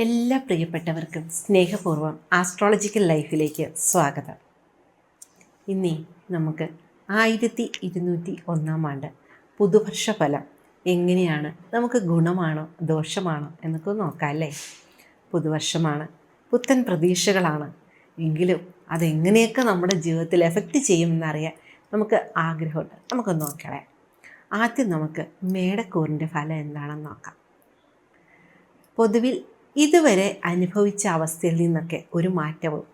എല്ലാ പ്രിയപ്പെട്ടവർക്കും സ്നേഹപൂർവം ആസ്ട്രോളജിക്കൽ ലൈഫിലേക്ക് സ്വാഗതം. ഇനി നമുക്ക് ആയിരത്തി ഇരുന്നൂറ്റി ഒന്നാം ആണ്ട് പുതുവർഷ ഫലം എങ്ങനെയാണ്? നമുക്ക് ഗുണമാണോ ദോഷമാണോ എന്നൊക്കെ നോക്കാം അല്ലേ? പുതുവർഷമാണ് പുത്തൻ പ്രതീക്ഷകളാണ്. എങ്കിലും അതെങ്ങനെയൊക്കെ നമ്മുടെ ജീവിതത്തിൽ എഫക്റ്റ് ചെയ്യുമെന്നറിയാൻ നമുക്ക് ആഗ്രഹമുണ്ട്. നമുക്കൊന്ന് നോക്കിയാളെ ആദ്യം നമുക്ക് മേടക്കൂറിന്റെ ഫലം എന്താണെന്ന് നോക്കാം. പൊതുവിൽ ഇതുവരെ അനുഭവിച്ച അവസ്ഥയിൽ നിന്നൊക്കെ ഒരു മാറ്റവും.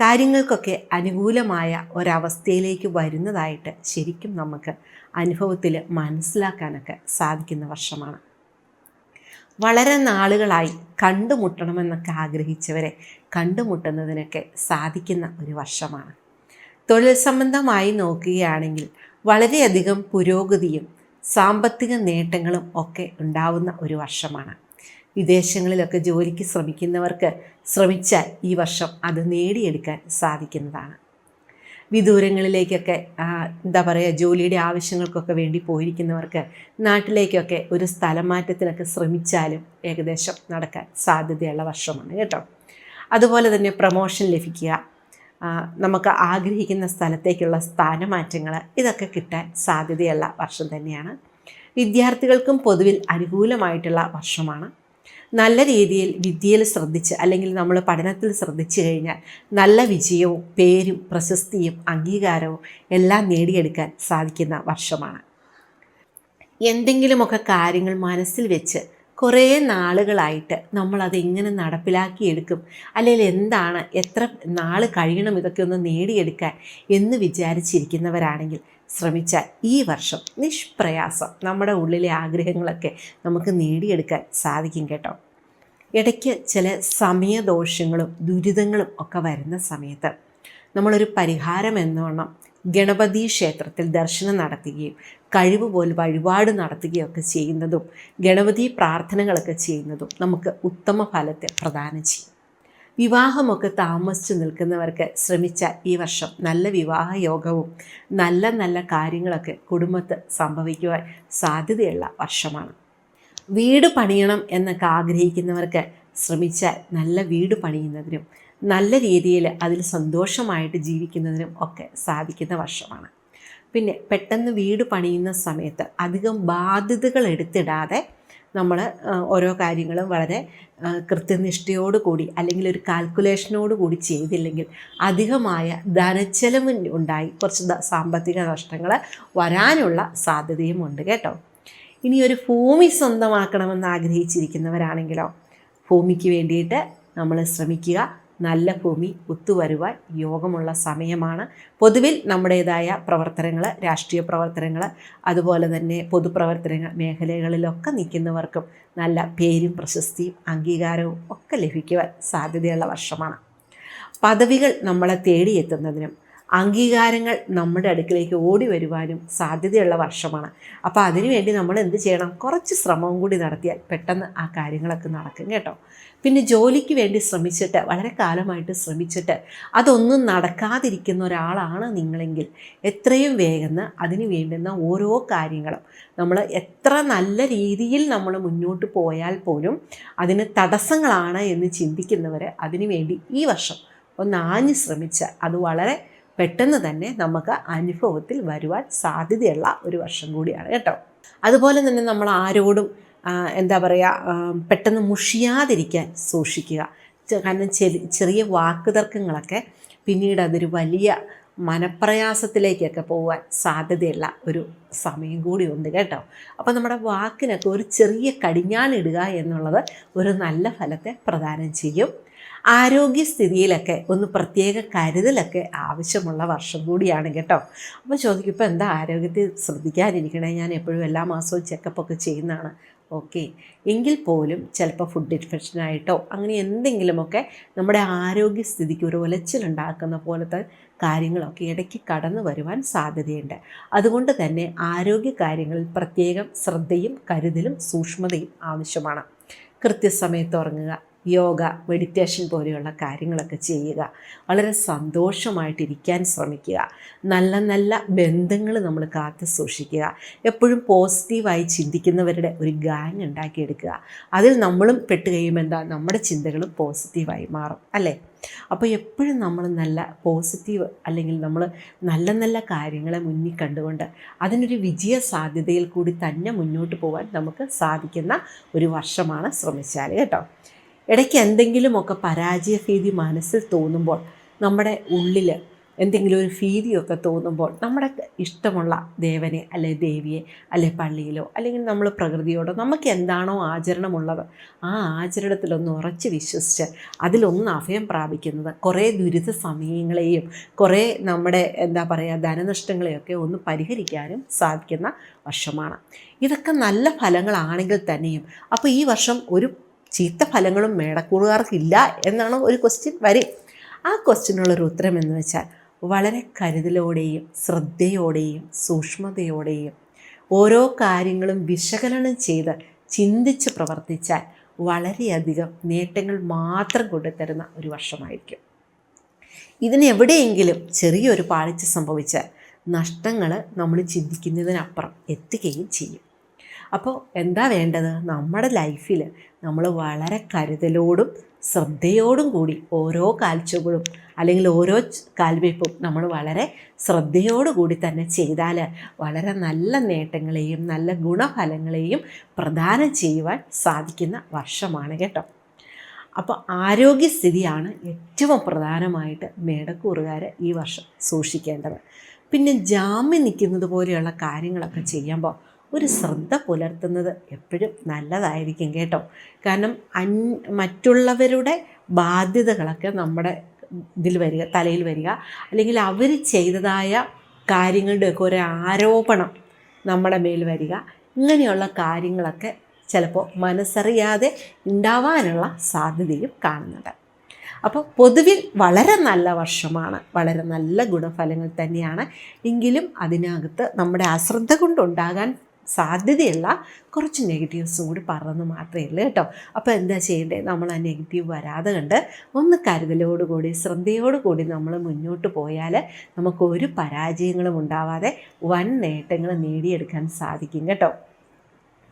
കാര്യങ്ങൾക്കൊക്കെ അനുകൂലമായ ഒരവസ്ഥയിലേക്ക് വരുന്നതായിട്ട് ശരിക്കും നമുക്ക് അനുഭവത്തിൽ മനസ്സിലാക്കാനൊക്കെ സാധിക്കുന്ന വർഷമാണ്. വളരെ നാളുകളായി കണ്ടുമുട്ടണമെന്നൊക്കെ ആഗ്രഹിച്ചവരെ കണ്ടുമുട്ടുന്നതിനൊക്കെ സാധിക്കുന്ന ഒരു വർഷമാണ്. തൊഴിൽ സംബന്ധമായി നോക്കുകയാണെങ്കിൽ വളരെയധികം പുരോഗതിയും സാമ്പത്തിക നേട്ടങ്ങളും ഒക്കെ ഉണ്ടാവുന്ന ഒരു വർഷമാണ്. വിദേശങ്ങളിലൊക്കെ ജോലിക്ക് ശ്രമിക്കുന്നവർക്ക് ശ്രമിച്ചാൽ ഈ വർഷം അത് നേടിയെടുക്കാൻ സാധിക്കുന്നതാണ്. വിദൂരങ്ങളിലേക്കൊക്കെ എന്താ പറയുക ജോലിയുടെ ആവശ്യങ്ങൾക്കൊക്കെ വേണ്ടി പോയിരിക്കുന്നവർക്ക് നാട്ടിലേക്കൊക്കെ ഒരു സ്ഥലം മാറ്റത്തിനൊക്കെ ശ്രമിച്ചാലും ഏകദേശം നടക്കാൻ സാധ്യതയുള്ള വർഷമാണ് കേട്ടോ. അതുപോലെ തന്നെ പ്രമോഷൻ ലഭിക്കുക നമുക്ക് ആഗ്രഹിക്കുന്ന സ്ഥലത്തേക്കുള്ള സ്ഥാനമാറ്റങ്ങൾ ഇതൊക്കെ കിട്ടാൻ സാധ്യതയുള്ള വർഷം തന്നെയാണ്. വിദ്യാർത്ഥികൾക്കും പൊതുവിൽ അനുകൂലമായിട്ടുള്ള വർഷമാണ്. നല്ല രീതിയിൽ വിദ്യയിൽ ശ്രദ്ധിച്ച് അല്ലെങ്കിൽ നമ്മൾ പഠനത്തിൽ ശ്രദ്ധിച്ചു കഴിഞ്ഞാൽ നല്ല വിജയവും പേരും പ്രശസ്തിയും അംഗീകാരവും എല്ലാം നേടിയെടുക്കാൻ സാധിക്കുന്ന വർഷമാണ്. എന്തെങ്കിലുമൊക്കെ കാര്യങ്ങൾ മനസ്സിൽ വെച്ച് കുറേ നാളുകളായിട്ട് നമ്മളത് എങ്ങനെ നടപ്പിലാക്കിയെടുക്കും? അല്ലെങ്കിൽ എന്താണ് എത്ര നാൾ കഴിയണം ഇതൊക്കെ ഒന്ന് നേടിയെടുക്കാൻ എന്ന് വിചാരിച്ചിരിക്കുന്നവരാണെങ്കിൽ ശ്രമിച്ചാൽ ഈ വർഷം നിഷ്പ്രയാസം നമ്മുടെ ഉള്ളിലെ ആഗ്രഹങ്ങളൊക്കെ നമുക്ക് നേടിയെടുക്കാൻ സാധിക്കും കേട്ടോ. ഇടയ്ക്ക് ചില സമയദോഷങ്ങളും ദുരിതങ്ങളും ഒക്കെ വരുന്ന സമയത്ത് നമ്മളൊരു പരിഹാരം എന്നോണം ഗണപതി ക്ഷേത്രത്തിൽ ദർശനം നടത്തുകയും കഴിവ് പോലെ വഴിപാട് നടത്തുകയൊക്കെ ചെയ്യുന്നതും ഗണപതി പ്രാർത്ഥനകളൊക്കെ ചെയ്യുന്നതും നമുക്ക് ഉത്തമ ഫലത്തെ പ്രദാനം ചെയ്യും. വിവാഹമൊക്കെ താമസിച്ചു നിൽക്കുന്നവർക്ക് ശ്രമിച്ച ഈ വർഷം നല്ല വിവാഹ യോഗവും നല്ല നല്ല കാര്യങ്ങളൊക്കെ കുടുംബത്ത് സംഭവിക്കുവാൻ സാധ്യതയുള്ള വർഷമാണ്. വീട് പണിയണം എന്നൊക്കെ ആഗ്രഹിക്കുന്നവർക്ക് ശ്രമിച്ചാൽ നല്ല വീട് പണിയുന്നതിനും നല്ല രീതിയിൽ അതിൽ സന്തോഷമായിട്ട് ജീവിക്കുന്നതിനും ഒക്കെ സാധിക്കുന്ന വർഷമാണ്. പിന്നെ പെട്ടെന്ന് വീട് പണിയുന്ന സമയത്ത് അധികം ബാധ്യതകൾ എടുത്തിടാതെ നമ്മൾ ഓരോ കാര്യങ്ങളും വളരെ കൃത്യനിഷ്ഠയോട് കൂടി അല്ലെങ്കിൽ ഒരു കാൽക്കുലേഷനോട് കൂടി ചെയ്തില്ലെങ്കിൽ അധികമായ ധനച്ചെലവ് ഉണ്ടായി കുറച്ച് സാമ്പത്തിക നഷ്ടങ്ങൾ വരാനുള്ള സാധ്യതയും ഉണ്ട് കേട്ടോ. ഇനി ഒരു ഭൂമി സ്വന്തമാക്കണമെന്ന് ആഗ്രഹിച്ചിരിക്കുന്നവരാണെങ്കിലോ ഭൂമിക്ക് വേണ്ടിയിട്ട് നമ്മൾ ശ്രമിക്കുക. നല്ല ഭൂമി ഒത്തുവരുവാൻ യോഗമുള്ള സമയമാണ്. പൊതുവിൽ നമ്മുടേതായ പ്രവർത്തനങ്ങൾ രാഷ്ട്രീയ പ്രവർത്തനങ്ങൾ അതുപോലെ തന്നെ പൊതുപ്രവർത്തനങ്ങൾ മേഖലകളിലൊക്കെ നിൽക്കുന്നവർക്കും നല്ല പേരും പ്രശസ്തിയും അംഗീകാരവും ഒക്കെ ലഭിക്കുവാൻ സാധ്യതയുള്ള വർഷമാണ്. പദവികൾ നമ്മളെ തേടിയെത്തുന്നതിനും അംഗീകാരങ്ങൾ നമ്മുടെ അടുക്കിലേക്ക് ഓടി വരുവാനും സാധ്യതയുള്ള വർഷമാണ്. അപ്പോൾ അതിനുവേണ്ടി നമ്മൾ എന്ത് ചെയ്യണം? കുറച്ച് ശ്രമവും കൂടി നടത്തിയാൽ പെട്ടെന്ന് ആ കാര്യങ്ങളൊക്കെ നടക്കും കേട്ടോ. പിന്നെ ജോലിക്ക് വേണ്ടി ശ്രമിച്ചിട്ട് വളരെ കാലമായിട്ട് ശ്രമിച്ചിട്ട് അതൊന്നും നടക്കാതിരിക്കുന്ന ഒരാളാണ് നിങ്ങളെങ്കിൽ എത്രയും വേഗം അതിന് വേണ്ടുന്ന ഓരോ കാര്യങ്ങളും നമ്മൾ എത്ര നല്ല രീതിയിൽ നമ്മൾ മുന്നോട്ട് പോയാൽ പോലും അതിന് തടസ്സങ്ങളാണ് എന്ന് ചിന്തിക്കുന്നവർ അതിനുവേണ്ടി ഈ വർഷം ഒന്ന് ആഞ്ഞ് ശ്രമിച്ച് അത് വളരെ പെട്ടെന്ന് തന്നെ നമുക്ക് അനുഭവത്തിൽ വരുവാൻ സാധ്യതയുള്ള ഒരു വർഷം കൂടിയാണ് കേട്ടോ. അതുപോലെ തന്നെ നമ്മൾ ആരോടും എന്താ പറയുക പെട്ടെന്ന് മുഷിയാതിരിക്കാൻ സൂക്ഷിക്കുക. കാരണം ചെറി ചെറിയ വാക്കുതർക്കങ്ങളൊക്കെ പിന്നീട് അതൊരു വലിയ മനപ്രയാസത്തിലേക്കൊക്കെ പോകാൻ സാധ്യതയുള്ള ഒരു സമയം കൂടി ഉണ്ട് കേട്ടോ. അപ്പോൾ നമ്മുടെ വാക്കിനൊക്കെ ഒരു ചെറിയ കടിഞ്ഞാണിടുക എന്നുള്ളത് ഒരു നല്ല ഫലത്തെ പ്രദാനം ചെയ്യും. ആരോഗ്യസ്ഥിതിയിലൊക്കെ ഒന്ന് പ്രത്യേക കരുതലൊക്കെ ആവശ്യമുള്ള വർഷം കൂടിയാണ് കേട്ടോ. അപ്പോൾ ചോദിക്കും ഇപ്പോൾ എന്താ ആരോഗ്യത്തിൽ ശ്രദ്ധിക്കാതിരിക്കണേ? ഞാൻ എപ്പോഴും എല്ലാ മാസവും ചെക്കപ്പൊക്കെ ചെയ്യുന്നതാണ്. ഓക്കെ. എങ്കിൽ പോലും ചിലപ്പോൾ ഫുഡ് ഇൻഫെക്ഷനായിട്ടോ അങ്ങനെ എന്തെങ്കിലുമൊക്കെ നമ്മുടെ ആരോഗ്യസ്ഥിതിക്ക് ഒരു ഉലച്ചിലുണ്ടാക്കുന്ന പോലത്തെ കാര്യങ്ങളൊക്കെ ഇടയ്ക്ക് കടന്നു വരുവാൻ സാധ്യതയുണ്ട്. അതുകൊണ്ട് തന്നെ ആരോഗ്യ കാര്യങ്ങളിൽ പ്രത്യേകം ശ്രദ്ധയും കരുതലും സൂക്ഷ്മതയും ആവശ്യമാണ്. കൃത്യസമയത്ത് ഉറങ്ങുക യോഗ മെഡിറ്റേഷൻ പോലെയുള്ള കാര്യങ്ങളൊക്കെ ചെയ്യുക. വളരെ സന്തോഷമായിട്ടിരിക്കാൻ ശ്രമിക്കുക. നല്ല നല്ല ബന്ധങ്ങൾ നമ്മൾ കാത്തു സൂക്ഷിക്കുക. എപ്പോഴും പോസിറ്റീവായി ചിന്തിക്കുന്നവരുടെ ഒരു ഗാങ് ഉണ്ടാക്കിയെടുക്കുക. അതിൽ നമ്മളും പെട്ട് കഴിയുമ്പോൾ എന്താ? നമ്മുടെ ചിന്തകളും പോസിറ്റീവായി മാറും. അല്ലേ? അപ്പോൾ എപ്പോഴും നമ്മൾ നല്ല പോസിറ്റീവ് അല്ലെങ്കിൽ നമ്മൾ നല്ല നല്ല കാര്യങ്ങളെ മുന്നിൽ കണ്ടുകൊണ്ട് അതിനൊരു വിജയ സാധ്യതയിൽ കൂടി തന്നെ മുന്നോട്ട് പോകാൻ നമുക്ക് സാധിക്കുന്ന ഒരു വർഷമാണ് ശ്രമിച്ചാൽ കേട്ടോ. ഇടയ്ക്ക് എന്തെങ്കിലുമൊക്കെ പരാജയ ഭീതി മനസ്സിൽ തോന്നുമ്പോൾ നമ്മുടെ ഉള്ളിൽ എന്തെങ്കിലും ഒരു ഭീതിയൊക്കെ തോന്നുമ്പോൾ നമ്മുടെ ഇഷ്ടമുള്ള ദേവനെ അല്ലെ ദേവിയെ അല്ലെ പള്ളിയിലോ അല്ലെങ്കിൽ നമ്മൾ പ്രകൃതിയോടോ നമുക്ക് എന്താണോ ആചരണമുള്ളത് ആ ആചരണത്തിലൊന്ന് ഉറച്ച് വിശ്വസിച്ച് അതിലൊന്ന് അഭയം പ്രാപിക്കുന്നത് കുറേ ദുരിത സമയങ്ങളെയും കുറേ നമ്മുടെ എന്താ പറയുക ധനനഷ്ടങ്ങളെയൊക്കെ ഒന്ന് പരിഹരിക്കാനും സാധിക്കുന്ന വർഷമാണ്. ഇതൊക്കെ നല്ല ഫലങ്ങളാണെങ്കിൽ തന്നെയും അപ്പോൾ ഈ വർഷം ഒരു ചീത്ത ഫലങ്ങളും മേടക്കൂറുകാർക്കില്ല എന്നാണ് ഒരു ക്വസ്റ്റ്യൻ വരും. ആ ക്വസ്റ്റ്യനുള്ളൊരു ഉത്തരം എന്ന് വെച്ചാൽ വളരെ കരുതലോടെയും ശ്രദ്ധയോടെയും സൂക്ഷ്മതയോടെയും ഓരോ കാര്യങ്ങളും വിശകലനം ചെയ്ത് ചിന്തിച്ച് പ്രവർത്തിച്ചാൽ വളരെയധികം നേട്ടങ്ങൾ മാത്രം കൊണ്ടുതരുന്ന ഒരു വർഷമായിരിക്കും. ഇതിനെവിടെയെങ്കിലും ചെറിയൊരു പാളിച്ച സംഭവിച്ചാൽ നഷ്ടങ്ങൾ നമ്മൾ ചിന്തിക്കുന്നതിനപ്പുറം എത്തുകയും ചെയ്യും. അപ്പോൾ എന്താ വേണ്ടത്? നമ്മുടെ ലൈഫിൽ നമ്മൾ വളരെ കരുതലോടും ശ്രദ്ധയോടും കൂടി ഓരോ കാൽച്ചുകളും അല്ലെങ്കിൽ ഓരോ കാൽവയ്പ്പും നമ്മൾ വളരെ ശ്രദ്ധയോടുകൂടി തന്നെ ചെയ്താൽ വളരെ നല്ല നേട്ടങ്ങളെയും നല്ല ഗുണഫലങ്ങളെയും പ്രദാനം ചെയ്യുവാൻ സാധിക്കുന്ന വർഷമാണ് കേട്ടോ. അപ്പോൾ ആരോഗ്യസ്ഥിതിയാണ് ഏറ്റവും പ്രധാനമായിട്ട് മേടക്കൂറുകാർ ഈ വർഷം സൂക്ഷിക്കേണ്ടത്. പിന്നെ ജാമ്യം നിൽക്കുന്നത് പോലെയുള്ള കാര്യങ്ങളൊക്കെ ചെയ്യുമ്പോൾ ഒരു ശ്രദ്ധ പുലർത്തുന്നത് എപ്പോഴും നല്ലതായിരിക്കും കേട്ടോ. കാരണം അൻ മറ്റുള്ളവരുടെ ബാധ്യതകളൊക്കെ നമ്മുടെ ഇതിൽ വരിക തലയിൽ വരിക. അല്ലെങ്കിൽ അവർ ചെയ്തതായ കാര്യങ്ങളുടെയൊക്കെ ഒരു ആരോപണം നമ്മുടെ മേൽ വരിക. ഇങ്ങനെയുള്ള കാര്യങ്ങളൊക്കെ ചിലപ്പോൾ മനസ്സറിയാതെ ഉണ്ടാവാനുള്ള സാധ്യതയും കാണുന്നുണ്ട്. അപ്പോൾ പൊതുവിൽ വളരെ നല്ല വർഷമാണ്. വളരെ നല്ല ഗുണഫലങ്ങൾ തന്നെയാണ്. എങ്കിലും അതിനകത്ത് നമ്മുടെ അശ്രദ്ധ കൊണ്ടുണ്ടാകാൻ സാധ്യതയുള്ള കുറച്ച് നെഗറ്റീവ്സും കൂടി പറഞ്ഞെന്ന് മാത്രമേ ഉള്ളൂ കേട്ടോ. അപ്പോൾ എന്താ ചെയ്യേണ്ടത് നമ്മൾ ആ നെഗറ്റീവ് വരാതെ കണ്ട് ഒന്ന് കരുതലോടുകൂടി ശ്രദ്ധയോടുകൂടി നമ്മൾ മുന്നോട്ട് പോയാൽ നമുക്ക് ഒരു പരാജയങ്ങളും ഉണ്ടാവാതെ വൻ നേട്ടങ്ങൾ നേടിയെടുക്കാൻ സാധിക്കും കേട്ടോ.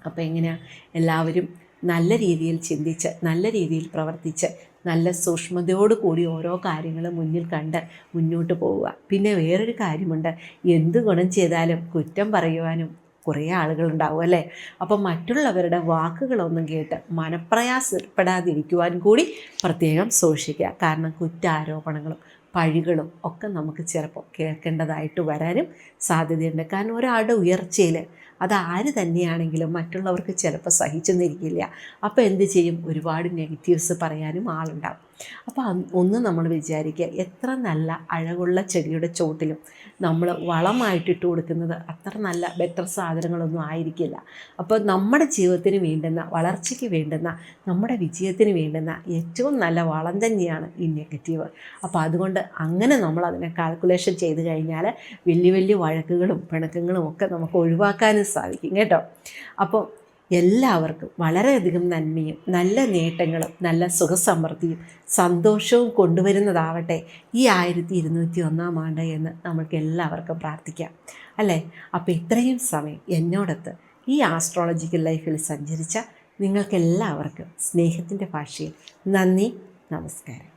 അപ്പോൾ എങ്ങനെയാണ് എല്ലാവരും നല്ല രീതിയിൽ ചിന്തിച്ച് നല്ല രീതിയിൽ പ്രവർത്തിച്ച് നല്ല സൂക്ഷ്മതയോട് കൂടി ഓരോ കാര്യങ്ങളും മുന്നിൽ കണ്ട് മുന്നോട്ട് പോവുക. പിന്നെ വേറൊരു കാര്യമുണ്ട്. എന്ത് ഗുണം ചെയ്താലും കുറ്റം പറയുവാനും കുറേ ആളുകളുണ്ടാവും അല്ലേ? അപ്പം മറ്റുള്ളവരുടെ വാക്കുകളൊന്നും കേട്ട് മനപ്രയാസപ്പെടാതിരിക്കുവാൻ കൂടി പ്രത്യേകം സൂക്ഷിക്കുക. കാരണം കുറ്റാരോപണങ്ങളും പഴികളും ഒക്കെ നമുക്ക് ചിലപ്പോൾ കേൾക്കേണ്ടതായിട്ട് വരാനും സാധ്യതയുണ്ട്. കാരണം ഒരാളുടെ ഉയർച്ചയിൽ അത് ആര് തന്നെയാണെങ്കിലും മറ്റുള്ളവർക്ക് ചിലപ്പോൾ സഹിച്ചെന്നിരിക്കില്ല. അപ്പോൾ എന്ത് ചെയ്യും? ഒരുപാട് നെഗറ്റീവ്സ് പറയാനും ആളുണ്ടാവും. അപ്പോൾ ഒന്ന് നമ്മൾ വിചാരിക്കുക എത്ര നല്ല അഴകുള്ള ചെടിയുടെ ചോട്ടിലും നമ്മൾ വളമായിട്ടിട്ട് കൊടുക്കുന്നത് അത്ര നല്ല ബെറ്റർ സാധനങ്ങളൊന്നും ആയിരിക്കില്ല. അപ്പോൾ നമ്മുടെ ജീവിതത്തിന് വേണ്ടുന്ന വളർച്ചയ്ക്ക് വേണ്ടുന്ന നമ്മുടെ വിജയത്തിന് വേണ്ടുന്ന ഏറ്റവും നല്ല വളം തന്നെയാണ് ഈ നെഗറ്റീവ്. അപ്പോൾ അതുകൊണ്ട് അങ്ങനെ നമ്മൾ അതിനെ കാൽക്കുലേഷൻ ചെയ്ത് കഴിഞ്ഞാൽ വലിയ വലിയ വഴക്കുകളും പിണക്കങ്ങളും ഒക്കെ നമുക്ക് ഒഴിവാക്കാനും സാധിക്കും കേട്ടോ. അപ്പോൾ എല്ലാവർക്കും വളരെയധികം നന്മയും നല്ല നേട്ടങ്ങളും നല്ല സുഖസമൃദ്ധിയും സന്തോഷവും കൊണ്ടുവരുന്നതാവട്ടെ ഈ ആയിരത്തി ഇരുന്നൂറ്റി ഒന്നാം ആണ്ട് എന്ന് നമുക്ക് എല്ലാവർക്കും പ്രാർത്ഥിക്കാം. അല്ലേ? അപ്പോൾ ഇത്രയും സമയം എന്നോടൊത്ത് ഈ ആസ്ട്രോളജിക്കൽ ലൈഫിൽ സഞ്ചരിച്ച നിങ്ങൾക്കെല്ലാവർക്കും സ്നേഹത്തിന്റെ ഭാഷയിൽ നന്ദി നമസ്കാരം.